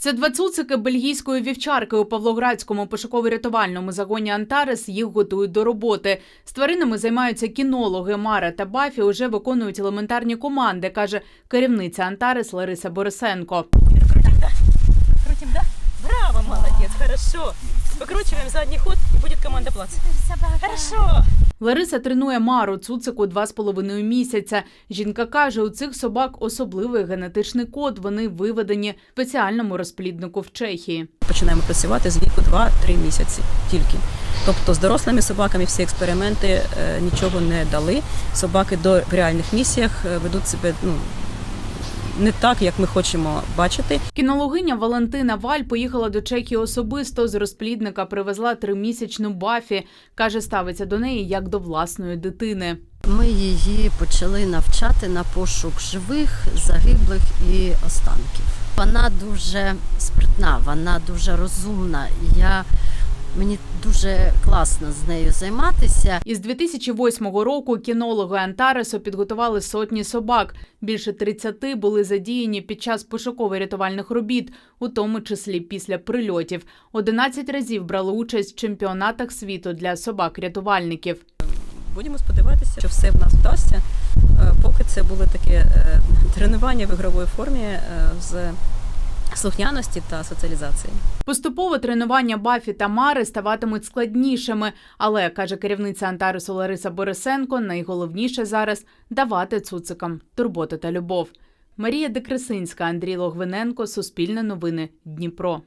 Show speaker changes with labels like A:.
A: Це два цуцики бельгійської вівчарки у Павлоградському пошуково-рятувальному загоні Антарес їх готують до роботи. З тваринами займаються кінологи. Мара та Бафі уже виконують елементарні команди, каже керівниця Антарес Лариса Борисенко.
B: Крутим. Браво, молодець, хорошо. Викручуємо задній ход і буде команда плац. Хорошо.
A: Лариса тренує Мару цуцику два з половиною місяця. Жінка каже, у цих собак особливий генетичний код. Вони виведені в спеціальному розпліднику в Чехії.
B: Починаємо працювати з віку 2-3 місяці тільки. Тобто з дорослими собаками всі експерименти е, нічого не дали. Собаки до в реальних місіях е, ведуть себе ну, не так, як ми хочемо бачити.
A: Кінологиня Валентина Валь поїхала до Чехії особисто. З розплідника привезла тримісячну Бафі. Каже, ставиться до неї як до власної дитини.
C: Ми її почали навчати на пошук живих, загиблих і останків. Вона дуже спритна, вона дуже розумна. Я мені дуже класно з нею займатися.
A: Із 2008 року кінологи Антаресу підготували сотні собак. Більше 30 були задіяні під час пошуково-рятувальних робіт, у тому числі після прильотів. 11 разів брали участь в чемпіонатах світу для собак-рятувальників.
B: Будемо сподіватися, що все в нас вдасться. Е, Поки це були такі е, тренування в ігровій формі е, з слухняності та соціалізації.
A: Поступово тренування Бафі та Мари ставатимуть складнішими, але каже керівниця Антаресу Лариса Борисенко, найголовніше зараз давати цуцикам турботу та любов. Марія Декресинська, Андрій Логвиненко, Суспільне новини, Дніпро.